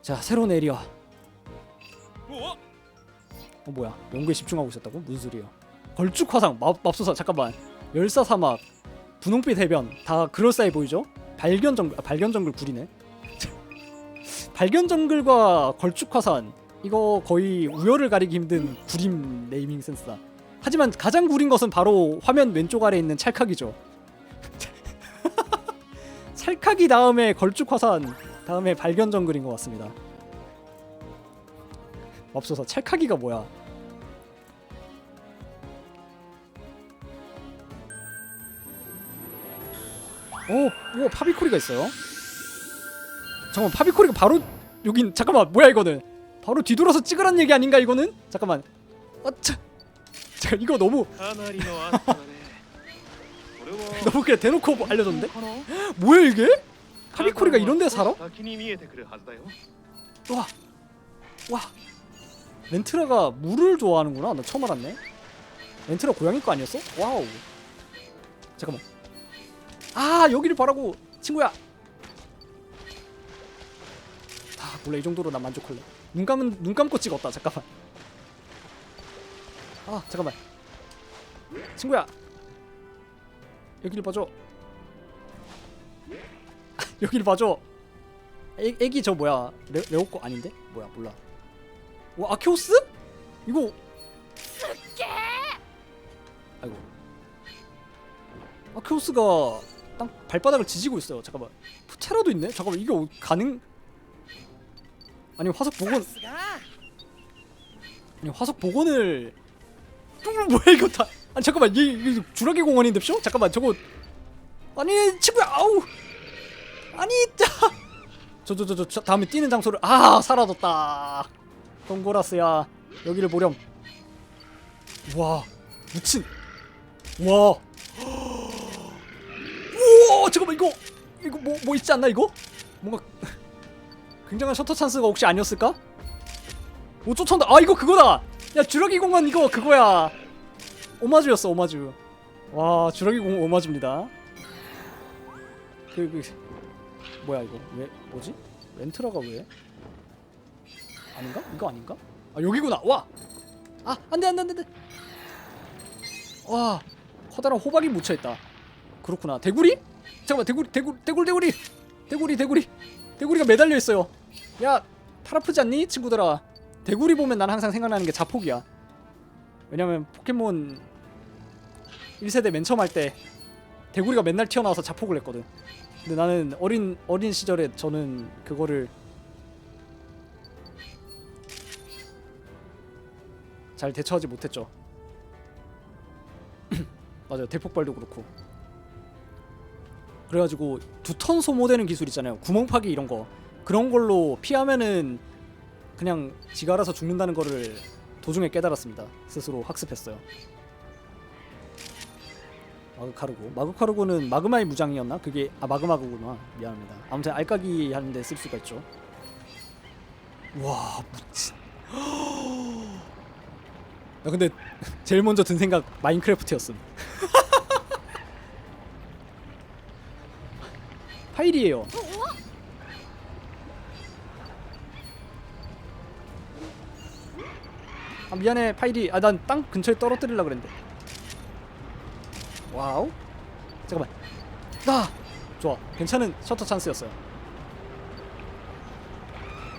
자 새로운 에리어? 어? 어 뭐야? 연구에 집중하고 있었다고? 무슨 소리야 걸쭉 화상 맙, 맙소사 잠깐만. 열사 사막 분홍빛 해변 다 그럴싸해 보이죠? 발견 정글 아, 발견 정글 구리네. 발견 정글과 걸쭉 화산 이거 거의 우열을 가리기 힘든 구림 네이밍 센스다. 하지만 가장 구린 것은 바로 화면 왼쪽 아래에 있는 찰칵이죠 찰칵이 다음에 걸쭉 화산 다음에 발견 정글인 것 같습니다. 맙소사 찰칵이가 뭐야? 오, 오 파비코리가 있어요. 잠깐만 파비코리가 바로 여긴 잠깐만 뭐야 이거는? 바로 뒤돌아서 찍으란 얘기 아닌가 이거는? 잠깐만. 아차! 자 이거 너무 너무 그냥 대놓고 뭐 알려줬는데 かな 뭐야 이게 파비코리가 이런 데 살아? 先に見えてくるはずだよ 와, 와. 렌트라가 물을 좋아하는구나. 나 처음 알았네. 렌트라 고양이 거 아니었어? 와우. 잠깐만. 아 여기를 바라고 친구야. 아 몰라 이 정도로 난 만족할래. 눈 감은 눈 감고 찍었다. 잠깐만. 아 잠깐만. 친구야. 여기를 봐줘. 여기를 봐줘. 애, 애기 저 뭐야 레, 레오코 아닌데? 뭐야 몰라 와 아키오스? 이거 아이고 아키오스가 땅 발바닥을 지지고 있어요 잠깐만 푸테라도 있네? 잠깐만 이게 어- 가능? 아니 화석 복원 아니 화석 복원을 음, 뭐야 이거 다 아니 잠깐만 이, 이 주라기 공원인데 쇼? 잠깐만 저거. 아니 친구야 아우. 아니 자. 저저 저 저 다음에 뛰는 장소를 아 사라졌다. 동고라스야. 여기를 보렴. 와 미친. 와. 우와 잠깐만 이거 이거 뭐 뭐 있지 않나 이거? 뭔가 굉장한 셔터 찬스가 혹시 아니었을까? 오 쫓아온다. 아 이거 그거다. 야 주라기 공원 이거 그거야 오마주였어 오마주. 와 주라기 공원 오마주입니다. 그, 그 뭐야 이거? 왜 뭐지? 렌트라가 왜? 아닌가? 이거 아닌가? 아 여기구나. 와아 안돼 안돼 안돼 와 커다란 호박이 묻혀 있다. 그렇구나. 대구리? 잠깐만 대구리 대구 대굴 대구리. 대구리 대구리. 대구리가 매달려 있어요. 야 팔 아프지 않니 친구들아? 대구리 보면 난 항상 생각나는 게 자폭이야 왜냐면 포켓몬 1세대 맨 처음 할 때 대구리가 맨날 튀어나와서 자폭을 했거든 근데 나는 어린 어린 시절에 저는 그거를 잘 대처하지 못했죠. 맞아요. 대폭발도 그렇고. 그래가지고 두 턴 소모되는 기술 있잖아요. 구멍 파기 이런 거 그런 걸로 피하면은 그냥 지가 알아서 죽는다는 거를 도중에 깨달았습니다. 스스로 학습했어요. 마그카르고. 마그카르고는 마그마의 무장이었나? 그게 아 마그마그구나. 미안합니다. 아무튼 알까기 하는데 쓸 수가 있죠. 와 미친. 야 근데 제일 먼저 든 생각 마인크래프트였음. 파일이에요 아 미안해 파이리 아 난 땅 근처에 떨어뜨리려 그랬는데. 와우. 잠깐만. 나! 아! 좋아. 괜찮은 셔터 찬스였어요.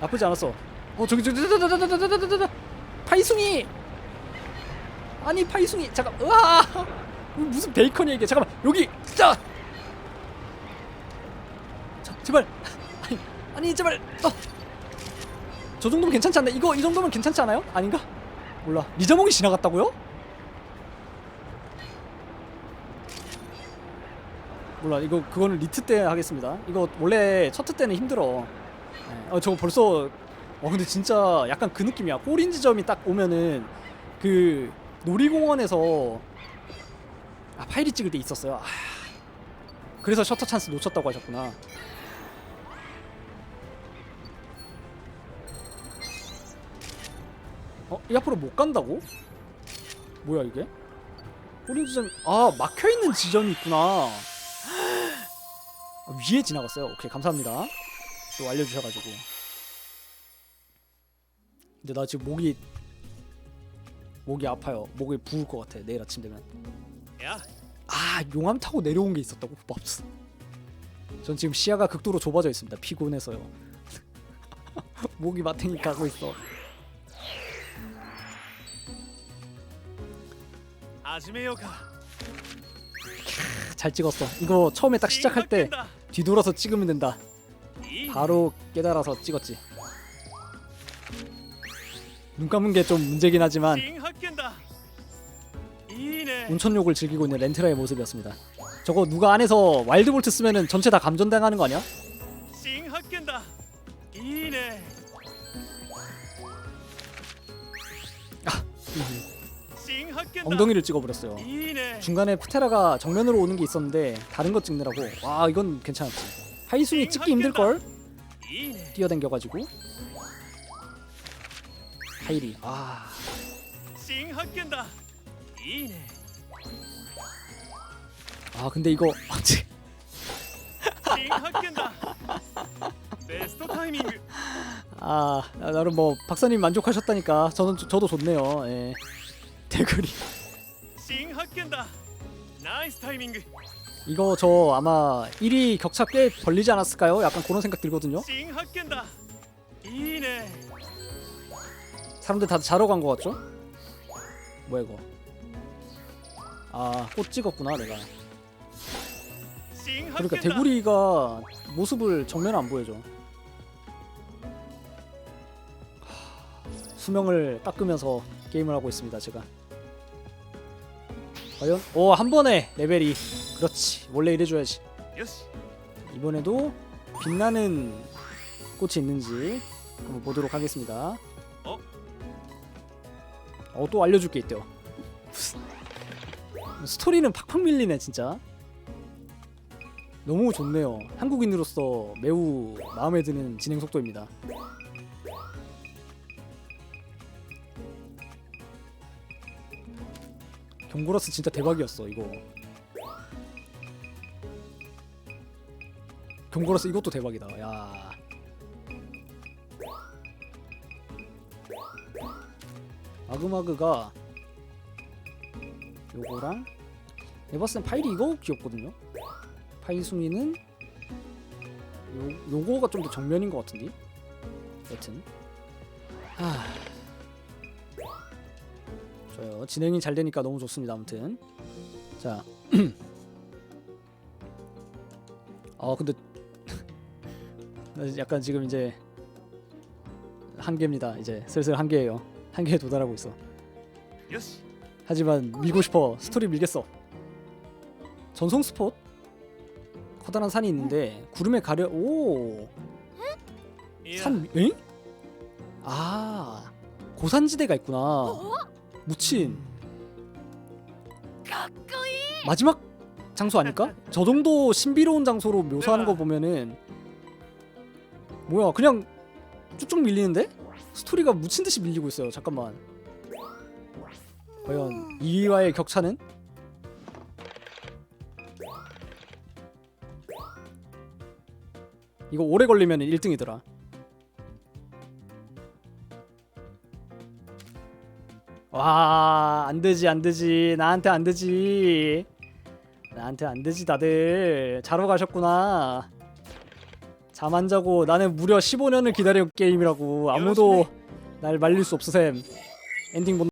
나쁘지 않았어. 어 저기 저기 저기 파이숭이! 아니 파이숭이. 잠깐 으아! 무슨 베이컨이야 이게? 잠깐만. 여기! 자! 자, 제발. 아니, 아니 제발. 어. 저 정도면 괜찮지 않나? 이거 이 정도면 괜찮지 않아요? 아닌가? 몰라. 리자몽이 지나갔다고요? 몰라. 이거 그거는 리트 때 하겠습니다. 이거 원래 첫트 때는 힘들어. 네. 어 저거 벌써 어 근데 진짜 약간 그 느낌이야. 꼬린 지점이 딱 오면은 그 놀이공원에서 아 파이리 찍을 때 있었어요. 아, 그래서 셔터 찬스 놓쳤다고 하셨구나 어? 이 앞으로 못 간다고? 뭐야 이게? 꼬린 지점 아 막혀있는 지점이 있구나 아, 위에 지나갔어요. 오케이 감사합니다. 또 알려주셔가지고. 근데 나 지금 목이 목이 아파요. 목이 부을 것 같아. 내일 아침 되면. 야아 용암 타고 내려온 게 있었다고 맙스. 전 지금 시야가 극도로 좁아져 있습니다. 피곤해서요. 목이 마탱이 가고 있어. 잘 찍었어. 이거 처음에 딱 시작할 때 뒤돌아서 찍으면 된다. 바로 깨달아서 찍었지. 눈 감은 게 좀 문제긴 하지만 온천욕을 즐기고 있는 렌트라의 모습이었습니다. 저거 누가 안에서 와일드볼트 쓰면은 전체 다 감전당하는 거 아니야? 아, 음, 음. 엉덩이를 찍어버렸어요. 중간에 푸테라가 정면으로 오는 게 있었는데 다른 거 찍느라고 와 이건 괜찮았지. 하이순이 찍기 힘들걸? 뛰어댕겨가지고 하이리 아 아, 근데 이거 아 나름 뭐 박사님 만족하셨다니까 저는 저도 좋네요 예. 대글이 新発見だナイスタイミング 이거 저 아마 1위 격차 꽤 벌리지 않았을까요? 약간 그런 생각 들거든요. 新発見だいいね 사람들 다 자러 간 거 같죠? 뭐야 이거? 아 꽃 찍었구나 내가. 新発 그러니까 見だ 대구리가 모습을 정면 안 보여줘. 하, 수명을 깎으면서 게임을 하고 있습니다 제가. 과연? 오한 번에 레벨이 그렇지 원래 이래줘야지. 이번에도 빛나는 꽃이 있는지 한번 보도록 하겠습니다. 어? 어, 또 알려줄 게 있대요. 스토리는 팍팍 밀리네 진짜. 너무 좋네요. 한국인으로서 매우 마음에 드는 진행 속도입니다. 경고라스 진짜 대박이었어 이거. 경고라스 이것도 대박이다. 야. 아그마그가 요거랑 내가 봤을 땐 파일이 이거 귀엽거든요. 파일 숭이는 요 요거가 좀 더 정면인 것 같은데. 여튼 아 저요. 진행이 잘 되니까 너무 좋습니다. 아무튼 자. 어 근데 약간 지금 이제 한계입니다. 이제 슬슬 한계예요. 한계에 도달하고 있어. 하지만 밀고 싶어. 스토리 밀겠어. 전송 스폿? 커다란 산이 있는데 구름에 가려 오. 예. 산 엥? 아. 고산지대가 있구나. 어? 무친. 마지막 장소 아닐까? 저 정도 신비로운 장소로 묘사하는 거 보면은 뭐야 그냥 쭉쭉 밀리는데 스토리가 묻힌 듯이 밀리고 있어요. 잠깐만. 과연 2위와의 격차는? 이거 오래 걸리면 1등이더라. 와, 안 되지, 안 되지. 나한테 안 되지. 나한테 안 되지, 다들. 자러 가셨구나. 잠 안 자고 나는 무려 15년을 기다린 게임이라고. 아무도 날 말릴 수 없으셈. 엔딩 못